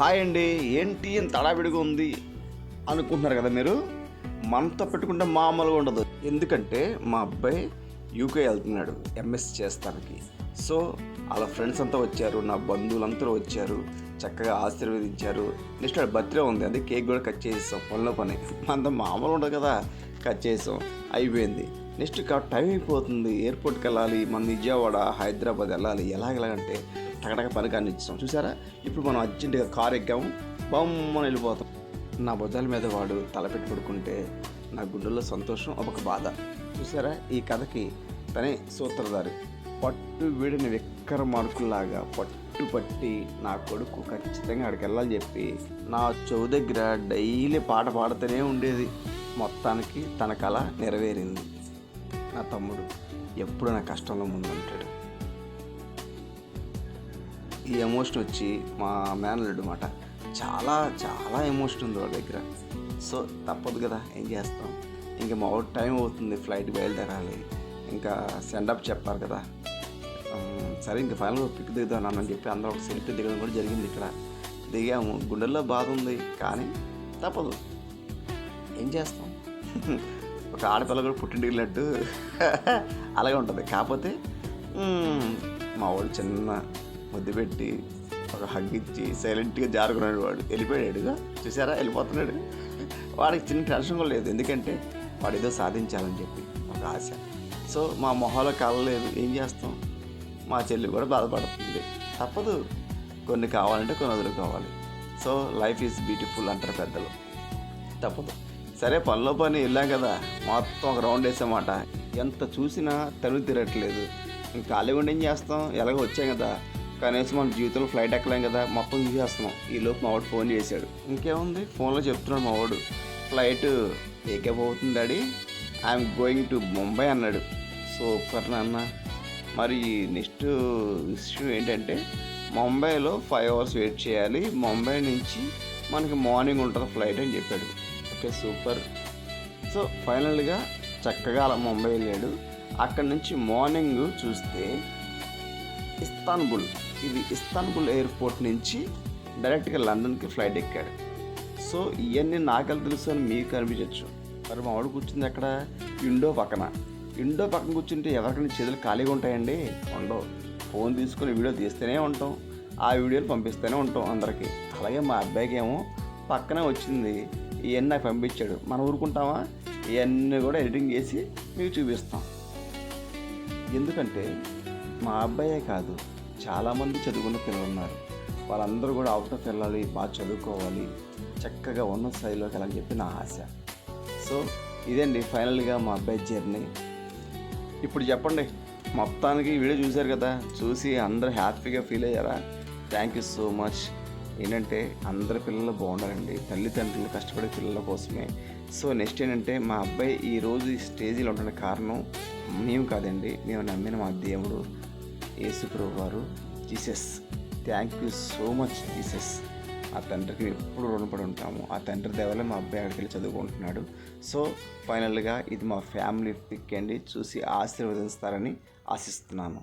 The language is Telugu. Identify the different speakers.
Speaker 1: హాయ్ అండి ఏంటి ఇంత తడావిడిగా ఉంది? అనుకుంటున్నారు కదా మీరు? మనతో పెట్టుకుంటే మామూలుగా ఉండదు. ఎందుకంటే మా అబ్బాయి యూకే వెళ్తున్నాడు ఎంఎస్ చేస్తానికి. సో వాళ్ళ ఫ్రెండ్స్ అంతా వచ్చారు నా బంధువులంతా వచ్చారు చక్కగా ఆశీర్వదించారు. నెక్స్ట్ వాడు బర్త్డే ఉంది అది కేక్ కూడా కట్ చేసేసాం పనిలో పని. అంత మామూలు ఉండదు కదా కట్ చేసాం అయిపోయింది. నెక్స్ట్ టైం అయిపోతుంది ఎయిర్పోర్ట్కి వెళ్ళాలి మన విజయవాడ హైదరాబాద్ వెళ్ళాలి ఎలాగెలాగంటే టకటక పని కానిస్తాం ఇచ్చాం. చూసారా ఇప్పుడు మనం అర్జెంటుగా కారు ఎక్కాము. బొమ్మని వెళ్ళిపోతాం. నా భుజాల మీద వాడు తలపెట్టి పడుకుంటే నా గుండెల్లో సంతోషం ఒక బాధ. చూసారా ఈ కథకి తనే సూత్రధారి. పట్టు వీడిని విక్కర మార్కుల్లాగా పట్టు పట్టి నా కొడుకు ఖచ్చితంగా అక్కడికి వెళ్ళాలని చెప్పి నా చెవు దగ్గర డైలీ పాట పాడుతూనే ఉండేది. మొత్తానికి తన కళ నెరవేరింది. నా తమ్ముడు ఎప్పుడు నా కష్టంలో ముందుంటాడు? ఈ ఎమోషన్ వచ్చి మా మేనల్లుడు మాట చాలా చాలా ఎమోషన్ ఉంది వాళ్ళ దగ్గర. సో తప్పదు కదా ఏం చేస్తాం? ఇంకా మా టైం అవుతుంది ఫ్లైట్ బయలుదేరాలి. ఇంకా సెండప్ చెప్పారు కదా. సరే ఇంకా ఫైనల్గా పిక్ దిగుదాం అని చెప్పి అందరూ ఒక సెల్ఫీ దిగడం కూడా జరిగింది ఇక్కడ. దిగాము. గుండెల్లో బాధ ఉంది కానీ తప్పదు. ఏం చేస్తాం? ఒక ఆడపిల్ల కూడా పుట్టింటికి అలాగే ఉంటుంది. కాకపోతే మా వాడు చిన్న ముద్దు పెట్టి ఒక హగ్ ఇచ్చి సైలెంట్గా జారుకున్నాడు వాడు. వెళ్ళిపోయాడుగా. చూసారా? వెళ్ళిపోతున్నాడు. వాడికి చిన్న టెన్షన్ కూడా లేదు. ఎందుకంటే వాడు ఏదో సాధించాలని చెప్పి ఒక ఆశ. సో మా మొహాలో కలలేదు. ఏం చేస్తాం? మా చెల్లి కూడా బాధపడుతుంది. తప్పదు. కొన్ని కావాలంటే కొన్ని వదులుకోవాలి సో లైఫ్ ఈజ్ బ్యూటిఫుల్ అంటారు పెద్దలు. తప్పదు. సరే పనిలో పని వెళ్ళాం కదా. మొత్తం ఒక రౌండ్ వేసామాట. ఎంత చూసినా తను తిరగట్లేదు. ఇంకా ఖాళీగా ఉండి ఏం చేస్తాం? ఎలాగో వచ్చాం కదా. కనీసం మన జీవితంలో ఫ్లైట్ ఎక్కలేం కదా మొత్తం చూసేస్తున్నాం. ఈ లోపు మా వాడు ఫోన్ చేశాడు. ఇంకేముంది? ఫోన్లో చెప్తున్నాడు మా వాడు. ఫ్లైట్ ఏకేప్ అవుతుంది daddy? I'm going to Mumbai అన్నాడు. సూపర్ నాన్న. మరి నెక్స్ట్ విషయం ఏంటంటే ముంబైలో ఫైవ్ అవర్స్ వెయిట్ చేయాలి. ముంబై నుంచి మనకి మార్నింగ్ ఉంటుంది ఫ్లైట్ అని చెప్పాడు. ఓకే సూపర్ సో ఫైనల్గా చక్కగా అలా ముంబై వెళ్ళాడు. అక్కడ నుంచి మార్నింగ్ చూస్తే ఇస్తాన్బుల్. ఇది ఇస్తాన్బుల్ ఎయిర్పోర్ట్ నుంచి డైరెక్ట్గా లండన్కి ఫ్లైట్ ఎక్కాడు. సో ఇవన్నీ నాకెళ్ళి తెలుసు అని మీకు అనిపించవచ్చు మరి మా వాడు కూర్చుంది అక్కడ విండో పక్కన. విండో పక్కన కూర్చుంటే ఎవరికైనా చేతులు ఖాళీగా ఉంటాయండి? ఉండవు. ఫోన్ తీసుకొని వీడియో తీస్తూనే ఉంటాం. ఆ వీడియోలు పంపిస్తూనే ఉంటాం అందరికీ. అలాగే మా అబ్బాయికి ఏమో పక్కనే వచ్చింది. ఇవన్నీ నాకు పంపించాడు. మనం ఊరుకుంటామా? ఇవన్నీ కూడా ఎడిటింగ్ చేసి మీకు చూపిస్తాం. ఎందుకంటే మా అబ్బాయే కాదు. చాలామంది చదువుకున్న పిల్లలు ఉన్నారు వాళ్ళందరూ కూడా అవుట్ ఆఫ్ వెళ్ళాలి బాగా చదువుకోవాలి చక్కగా ఉన్న స్థాయిలోకి వెళ్ళాలని చెప్పి నా ఆశ. సో ఇదండి ఫైనల్గా మా అబ్బాయి జర్నీ. ఇప్పుడు చెప్పండి మొత్తానికి వీడియో చూశారు కదా చూసి అందరూ హ్యాపీగా ఫీల్ అయ్యారా? థ్యాంక్ యూ సో మచ్ ఏంటంటే అందరి పిల్లలు బాగుండాలండి తల్లిదండ్రులు కష్టపడే పిల్లల కోసమే. సో నెక్స్ట్ ఏంటంటే మా అబ్బాయి ఈరోజు ఈ స్టేజీలో ఉండడానికి కారణం మేము కాదండి. మేము నమ్మిన మా దేవుడు. యేసుప్రభు వారు Jesus thank you so much Jesus. ఆ తండ్రికి మేము ఎప్పుడు రుణపడి ఉంటాము. ఆ తండ్రి దేవలే మా అబ్బాయి అక్కడికి వెళ్ళి చదువుకుంటున్నాడు. సో ఫైనల్గా ఇది మా ఫ్యామిలీ పిక్ అండి. చూసి ఆశీర్వదిస్తారని ఆశిస్తున్నాను.